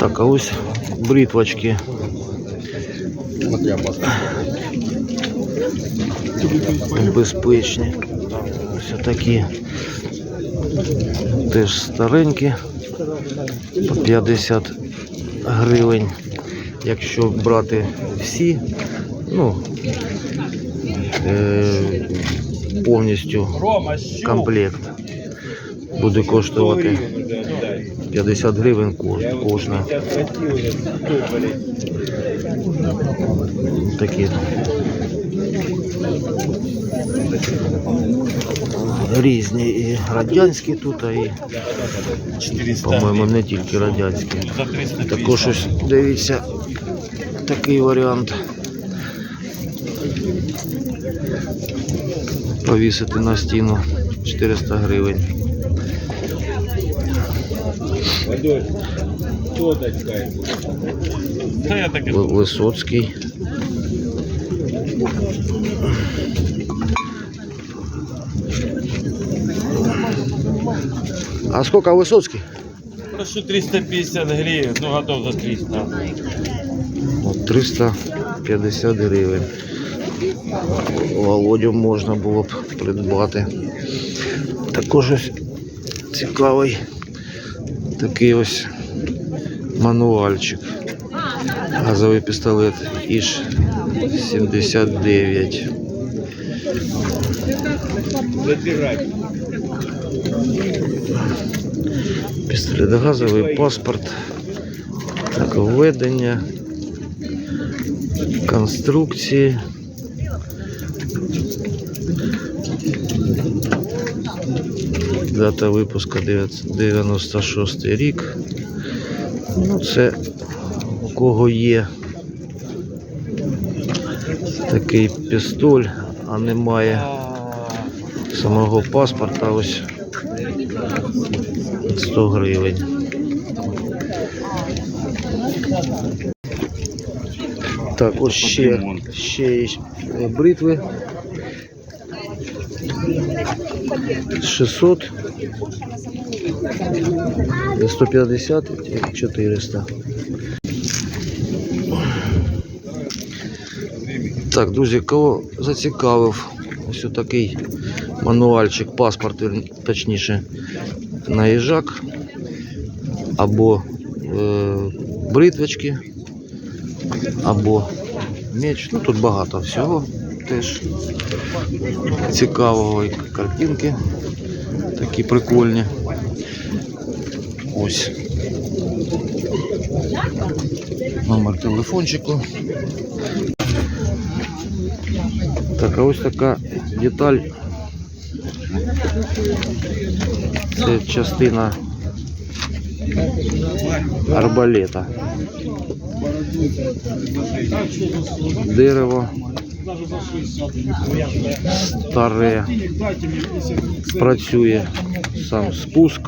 Так, а ось бритвочки. Безпечні. Ось такі. Теж старенькі. По 50 гривень. Якщо брати всі, ну, е, повністю комплект буде коштувати 50 гривень кож- кожна. Такі. Різні і радянські тут, а і, по-моєму, не тільки радянські. Також ось дивіться такий варіант. Повісити на стіну 400 гривень. Висоцький. А сколько Высоцкий? прошу 350 гривень, ну готов за 300. От 350 гривень. Володю можна було б придбати. Також ось цікавий такий ось мануальчик. Газовий пістолет Іж 79. Пістолет газовий, паспорт, так, введення, конструкції. Дата випуску 96 рік. Ну, це у кого є такий пістоль, а немає самого паспорта, ось 100 гривень. Так, ось ще, ще є бритви. 600, 150 і 400. Так, друзі, кого зацікавив ось такий мануальчик, паспорт, точніше, на їжак або е, бритвочки, або меч. Ну тут багато всього теж цікавого і картинки такі прикольні. Ось. Номер телефончику. Так, а ось така деталь. Це частина арбалета. Дерево. Старе. Працює сам спуск.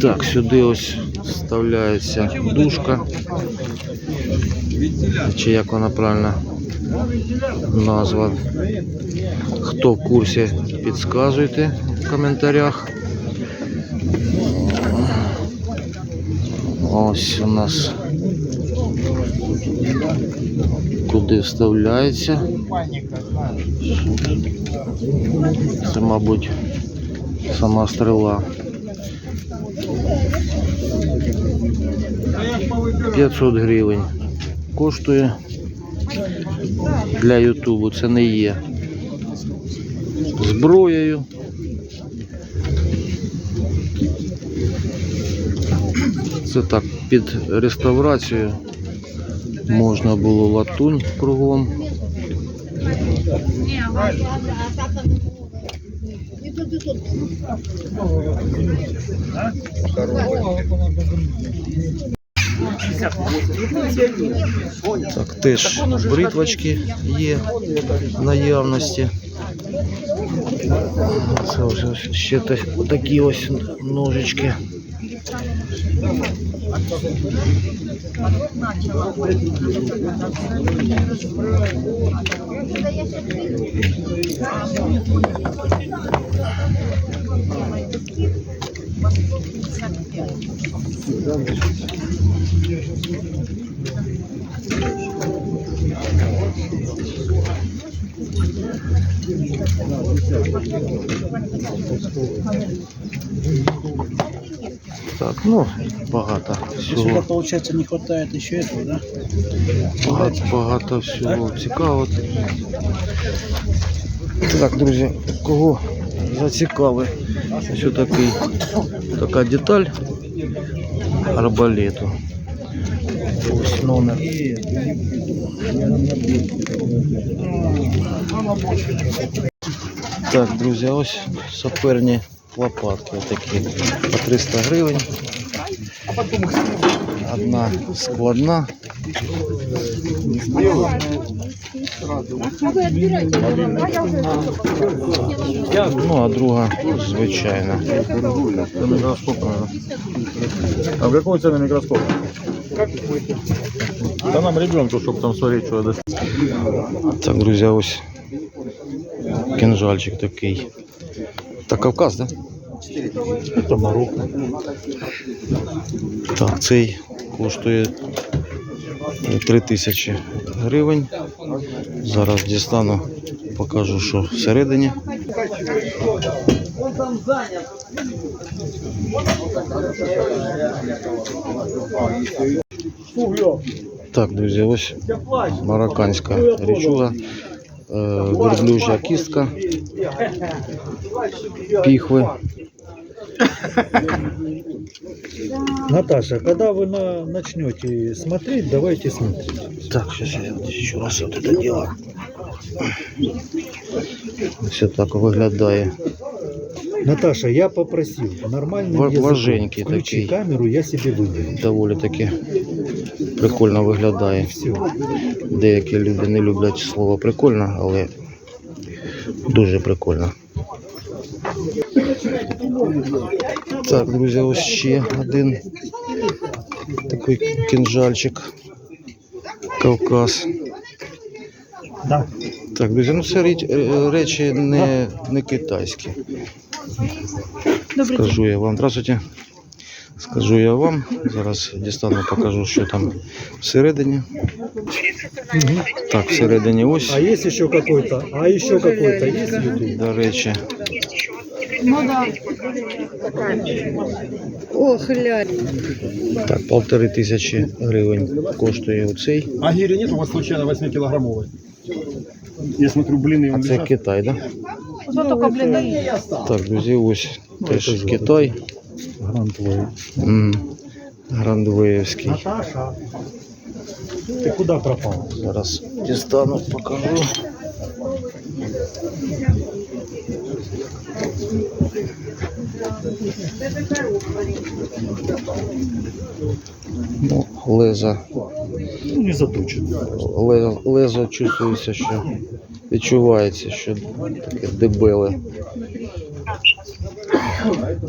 Так, сюди ось вставляється дужка. Чи як вона правильно назва. Хто в курсі, підказуйте в коментарях. Ось у нас куди вставляється. Це, мабуть, сама стріла. 500 гривень коштує. Для Ютубу це не є зброєю. Це так, під реставрацію можна було латунь кругом. Так, теж бритвочки є наявності. Це ось ще такі ось ножички. Начала. Так, ну, багато Сюда, всього. получается, не хватает еще этого, да? Багато, багато всього цікавого. Так, друзі, кого зацікавив ось такий, така деталь арбалету. Ось номер. Так, друзі, ось саперні лопатки такі по 300 гривень. Одна складна, ну а друга звичайна. А в какой цене микроскоп? Да нам ребенку, чтобы там смотреть, что это. Так, друзі, ось кинжальчик такий. Так, Кавказ, да? Это Марокко. Так, цей коштує 3000 гривень. Зараз дістану, покажу, що всередині. Так, друзі, ось марокканська річуга, е, верблюжа кістка, піхви. Наташа, когда вы на, начнете смотреть, давайте смотреть. Так, сейчас я вот еще раз вот это дело. Все так виглядає. Наташа, я попросил нормальным Ва- языком. важенький Включи такий. камеру, я себе выберу. Доволі таки прикольно виглядає. Все. Деякі люди не люблять слово прикольно, але дуже прикольно. Так, друзі, ось ще один такий кінжальчик. Кавказ. Да. Так, друзі, ну це річ- е, речі не, не китайські. Скажу я вам. Здравствуйте. Скажу я вам. Зараз дістану, покажу, що там всередині. Так, всередині ось. А есть еще какой-то? А еще какой-то есть YouTube? До речі. Ох, глянь. Так, полтори тисячі гривень коштує оцей. А гири нет у вас случайно 8-килограммовой? Я смотрю, блины А це Китай, так? Да? Ось тільки блін. Так, друзі, ось теж Китай. Грантовый. М, Грандвеївський. Наташа, ты куда пропал? Зараз дістану, покажу. Ну, леза, Ну, не заточен. лезо, лезо чувствується, що відчувається, що таке дебеле.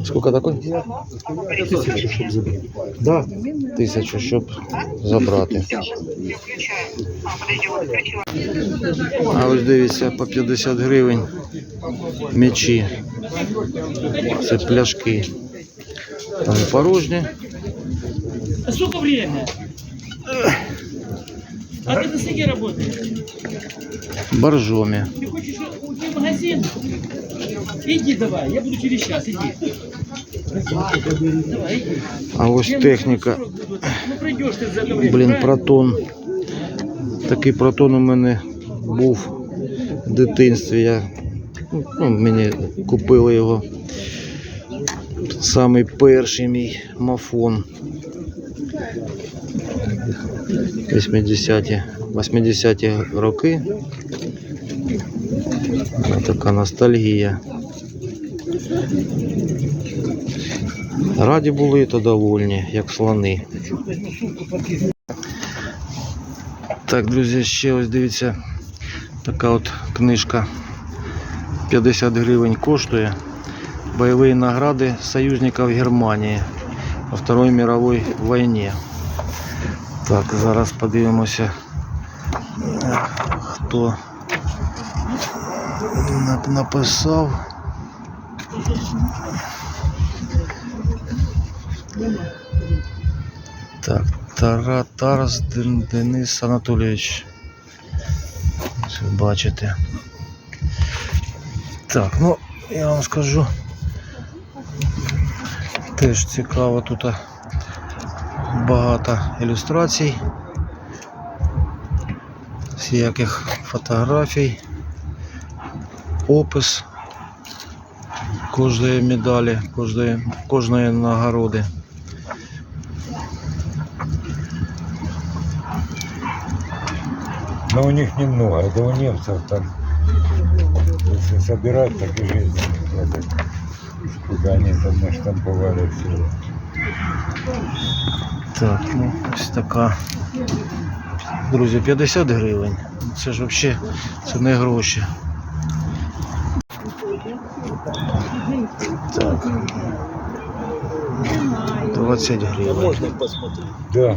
Скільки такой? Тысячу, чтобы забрать. Да. Тисячу, щоб забрати. А ось дивіться, по 50 гривень м'ячі. Це пляшки. Там порожні. А сколько время? А ты на снеге работаешь? Боржомі. Ты хочешь уйти в магазин? Иди давай, я буду через час, иди. Давай, иди. А ось техніка. 40 буду. Ну время. Блін, протон. Такий протон у мене був в дитинстві. Я, ну, мені купили його. Самий перший мій мафон. 80-ті, 80-ті роки. Така ностальгія. Раді були то довольні, як слони. Так, друзі, ще ось дивіться, така от книжка 50 гривень коштує. Бойові награди союзників Германії во Второй мировой війні. Так, зараз подивимося, хто нап- написав. Так, Тара, Тарас Ден- Денис Анатолійович. Бачите. Так, ну я вам скажу. Теж цікаво тут багато ілюстрацій. Всяких фотографій, опис кожної медалі, кожної, кожної нагороди. Но у них немного, это у немцев там. Если собирать, так и жизнь не хватит. Сколько они там наштамповали всего. Так, ну ось така. Друзі, 50 гривень. Це ж взагалі це не гроші. Так. 20 гривень. Да.